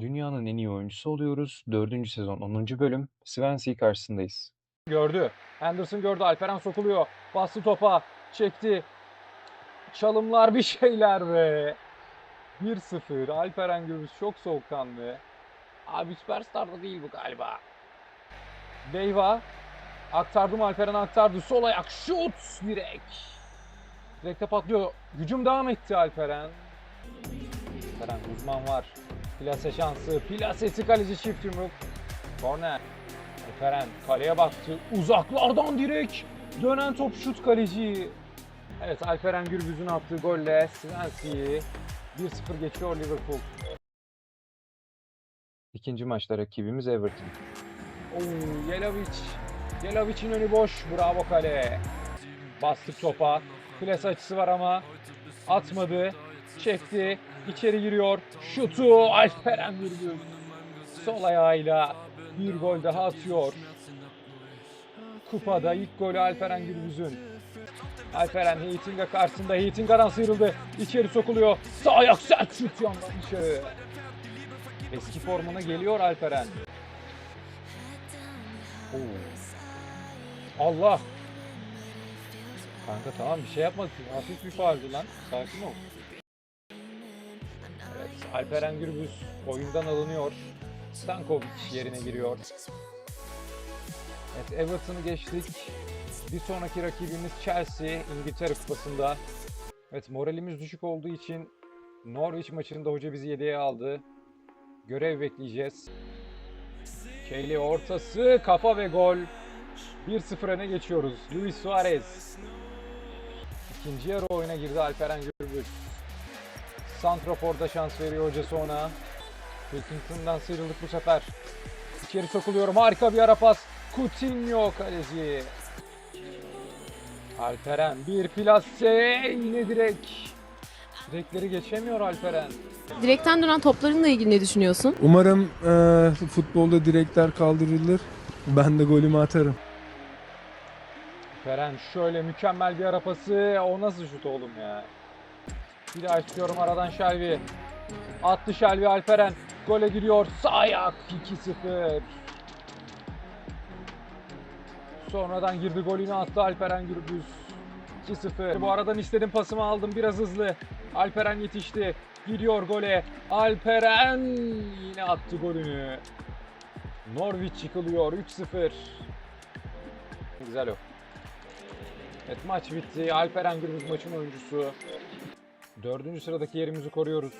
Dünyanın en iyi oyuncusu oluyoruz. 4. sezon 10. bölüm. Swansea karşısındayız. Gördü. Anderson gördü. Alperen sokuluyor. Bastı topa. Çekti. Çalımlar bir şeyler be. 1-0. Alperen Gürbüz çok soğukkanlı. Abi Süperstar'da değil bu galiba. Beyva. Aktardım Alperen aktardı. Sol ayak şut. Direkt. Direkte patlıyor. Hücum devam etti Alperen. Alperen uzman var. Plase şansı. Plasesi kaleci çift yumruk. Korner. Alperen kaleye baktı. Uzaklardan direkt dönen top şut kaleci. Evet Alperen Gürbüz'ün attığı golle Swansea'yi 1-0 geçiyor Liverpool. İkinci maçta rakibimiz Everton. Oo, Yelovic. Yelovic'in önü boş. Bravo kale. Bastık topa. Plas açısı var ama atmadı. Çekti. İçeri giriyor. Şutu Alperen Gürbüz. Sol ayağıyla bir gol daha atıyor. Kupada ilk golü Alperen Gürbüz'ün. Alperen Heitinga karşısında. Heitinga'dan sıyrıldı. İçeri sokuluyor. Sağ ayak sert şut yandan dışarı. Eski formuna geliyor Alperen. Oo. Allah. Kanka tamam bir şey yapmadık. Hafif bir fauldü lan. Sakin ol. Evet, Alperen Gürbüz oyundan alınıyor. Stankovic yerine giriyor. Evet, Everton'ı geçtik. Bir sonraki rakibimiz Chelsea, İngiltere Kupası'nda. Evet, moralimiz düşük olduğu için Norwich maçında hoca bizi yedeğe aldı. Görev bekleyeceğiz. Kelly ortası, kafa ve gol. 1-0 öne geçiyoruz. Luis Suarez. İkinci yarı oyuna girdi Alperen Gürbüz. Santrafor'da şans veriyor hocası ona. Pilkington'dan sıyrıldık bu sefer. İçeri sokuluyorum. Harika bir ara pas. Coutinho kaleci. Alperen bir plase yine direkt. Direkleri geçemiyor Alperen. Direkten dönen toplarınla ilgili ne düşünüyorsun? Umarım eee, futbolda direkler kaldırılır. Ben de golümü atarım. Feren şöyle mükemmel bir ara pası. O nasıl şut oğlum ya? Bir daha istiyorum aradan Şelvi. Attı Şelvi Alperen. Gole giriyor. Sağ ayak 2-0. Sonradan girdi golünü attı Alperen Gürbüz. 2-0. Bu aradan istedim pasımı aldım biraz hızlı. Alperen yetişti. Gidiyor gole. Alperen yine attı golünü. Norwich yıkılıyor 3-0. Güzel o. Evet maç bitti. Alperen Gürbüz maçın oyuncusu. Dördüncü sıradaki yerimizi koruyoruz.